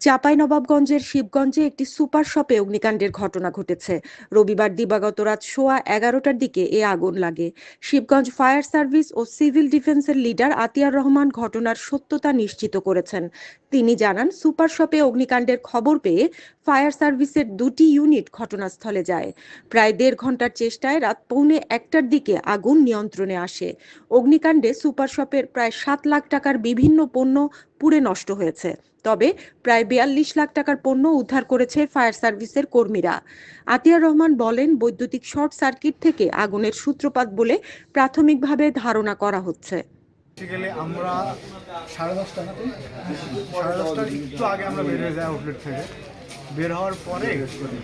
চাঁপাইনবাবগঞ্জের শিবগঞ্জে একটি সুপার শপে অগ্নিকাণ্ডের ঘটনা ঘটেছে। রবিবার দিবাগত রাত সোয়া এগারোটার দিকে এ আগুন লাগে। শিবগঞ্জ ফায়ার সার্ভিস ও সিভিল ডিফেন্সের লিডার আতিয়ার রহমান ঘটনার সত্যতা নিশ্চিত করেছেন। তিনি জানান, সুপার শপে অগ্নিকাণ্ডের খবর পেয়ে ফায়ার সার্ভিসের দুটি ইউনিট ঘটনাস্থলে যায়। প্রায় দেড় ঘণ্টার চেষ্টায় রাত পৌনে একটার দিকে আগুন নিয়ন্ত্রণে আসে। অগ্নিকাণ্ডে সুপার শপের প্রায় সাত লাখ টাকার বিভিন্ন পণ্য পুড়ে নষ্ট হয়েছে। তবে প্রায় বিয়াল্লিশ লাখ টাকার পণ্য উদ্ধার করেছে ফায়ার সার্ভিসের কর্মীরা। আতিয়ার রহমান বলেন, বৈদ্যুতিক শর্ট সার্কিট থেকে আগুনের সূত্রপাত বলে প্রাথমিকভাবে ধারণা করা হচ্ছে। গেলে আমরা সাড়ে দশটা সাড়ে দশটার একটু আগে আমরা বেরিয়ে যাই আউটলেট থেকে। বের হওয়ার পরে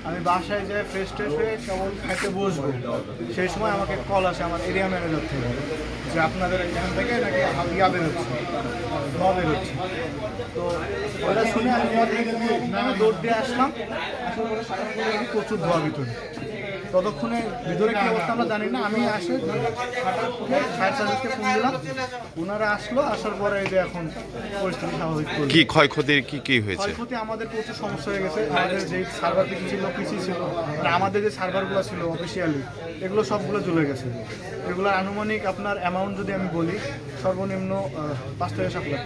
আমি বাসায় যাই ফ্রেশ ট্রেশ হয়ে কেমন খাইতে বসবো, সেই সময় আমাকে কল আসে আমার এরিয়া ম্যানেজার থেকে যে আপনাদের এখান থেকে নাকি ইয়া বেরোচ্ছে, ধোয়া বেরোচ্ছে। তো ওটা শুনে আমি দৌড় দিয়ে আসলাম দেখি প্রচুর ধোয়া ভিতরে। ততক্ষণে ভিতরে কি অবস্থা আমরা জানি না। আমি আসে ফায়ার সার্ভিসকে ফোন দিলাম। ওনারা আসলো আসার পরে এই যে এখন পরিস্থিতি স্বাভাবিক করল কি ক্ষয়ক্ষতির কি কি হয়েছে? ক্ষয়ক্ষতি আমাদের প্রচুর সমস্যা হয়ে গেছে। আমাদের যে সার্ভার কিছু ছিল পিসি ছিল আর আমাদের যে সার্ভারগুলো ছিল অফিসিয়ালি এগুলো সবগুলো চলে গেছে। এগুলোর আনুমানিক আপনার অ্যামাউন্ট যদি আমি বলি সর্বনিম্ন পাঁচ থেকে সাত লাখ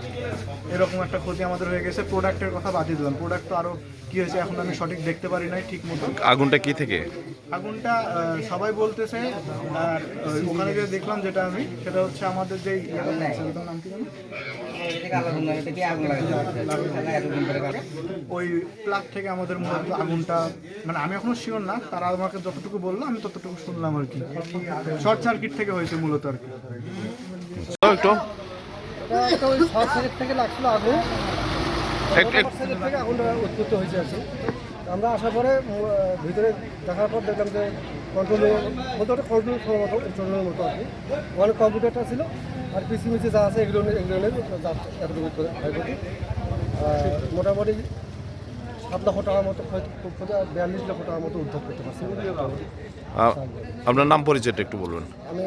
এরকম একটা ক্ষতি আমাদের হয়ে গেছে। প্রোডাক্টের কথা বাদ দিয়ে দিলাম। প্রোডাক্ট তো আরও কী হয়েছে এখন আমি সঠিক দেখতে পারি নাই ঠিক মতো। আগুনটা কি থেকে? আগুনটা সবাই বলতেছে আর ওখানে যে দেখলাম যেটা আমি সেটা হচ্ছে আমাদের যে ইয়েটা আছে, ওটার নাম কি ওই প্লাগ থেকে আমাদের মূলত আগুনটা মানে আমি এখনও শিওর না তারা আমাকে যতটুকু বলল আমি ততটুকু শুনলাম আর কি। শর্ট সার্কিট থেকে হয়েছে মূলত আর কি। একটু থেকে লাগছিল আগুন থেকে আগুনটা উৎপত্তি হয়েছে আর আমরা আসার পরে ভিতরে দেখার পর দেখলাম যে কন্ট্রোল বলতে কন্ট্রোল মতো কন্ট্রোলের মতো আর কি ওখানে কম্পিউটারটা ছিল আর পিসি মিসি যা আছে এগুলো এগুলো এতটুকু করে ক্ষয়ক্ষতি আর মোটামুটি সাত লক্ষ টাকার মতো বিয়াল্লিশ লক্ষ টাকার মতো উদ্ধার করতে পারছি। আপনার নাম পরিচয়টা একটু বলবেন। আমি